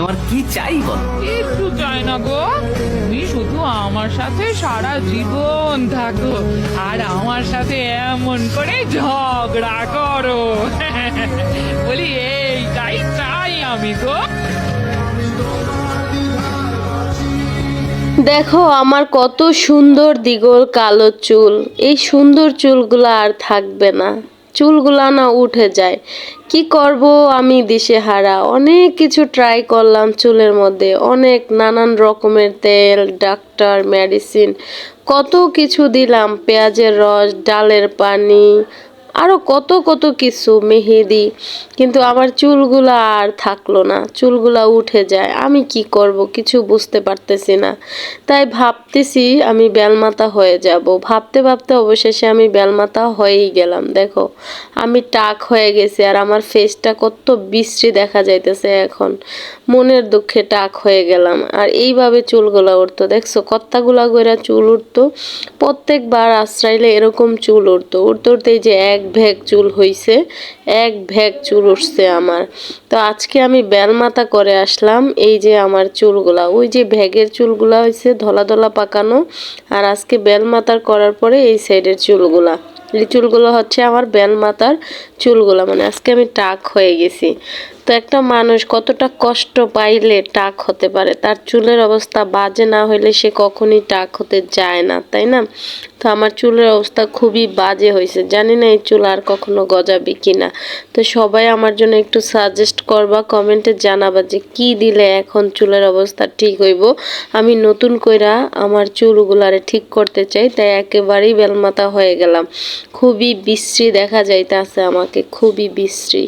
তোমার কি চাই বল? একটু চাই না গো। তুমি শুধু আমার সাথে সারা জীবন থাকো আর আমার সাথে এমন করে ঝগড়া করো। বলি এইটাই চাই আমি গো। দেখো আমার কত সুন্দর দিগল কালো চুল। এই সুন্দর চুলগুলো আর থাকবে না। চুলগুলা না উঠে যায়। কি করব আমি দিশেহারা অনেক কিছু ট্রাই করলাম চুলের মধ্যে। অনেক নানান রকমের তেল ডাক্তার মেডিসিন কত কিছু দিলাম। পেঁয়াজের রস, ডালের পানি আরও কত কত কিছু মেহেদি। কিন্তু আমার চুলগুলা আর থাকল না। চুলগুলা উঠে যায়। আমি কি করব? কিছু বুঝতে পারতেছি না। তাই ভাবতেছি আমি বেলমাতা হয়ে যাব। ভাবতে ভাবতে অবশেষে আমি বেলমাতা হয়েই গেলাম। দেখো, আমি টাক হয়ে গেছি আর আমার ফেসটা কত বিশ্রী দেখা যাইতেছে এখন। মনের দুঃখে টাক হয়ে গেলাম। আর এইভাবে চুলগুলা উঠতো। দেখছ, কত্তাগুলা কইরা চুল উঠতো। প্রত্যেকবার আশ্রাইলে এরকম চুল উঠতো। উঠতে উঠতে যে এক ভ্যাগ চুল হইছে, এক ভ্যাগ চুল উঠছে আমার। তো আজকে আমি বেলমাতা করে আসলাম, এই যে আমার চুলগুলা। ওই যে ভ্যাগের চুলগুলা হয়েছে ধলা ধলা পাকানো। আর আজকে বেলমাতার করার পরে এই সাইডের চুলগুলা। এই চুলগুলো হচ্ছে আমার বেলমাতার চুলগুলা মানে আজকে আমি টাক হয়ে গেছি। তো একটা মানুষ কতটা কষ্ট পাইলে টাক হতে পারে? তার চুলের অবস্থা বাজে না হইলে সে কখনই টাক হতে যায় না, তাই না? তো আমার চুলের অবস্থা খুবই বাজে হয়েছে জানি না এই চুল আর কখনো গজাবে কি না তো সবাই আমার জন্য একটু সাজেস্ট করবা, কমেন্টে জানাবা যে কি দিলে এখন চুলের অবস্থা ঠিক হইব। আমি নতুন কইরা আমার চুলগুলারে ঠিক করতে চাই, তাই একেবারেই বেলমাতা হয়ে গেলাম। খুবই বিশ্রী দেখা যাইতে আছে আমাকে, খুবই বিশ্রী।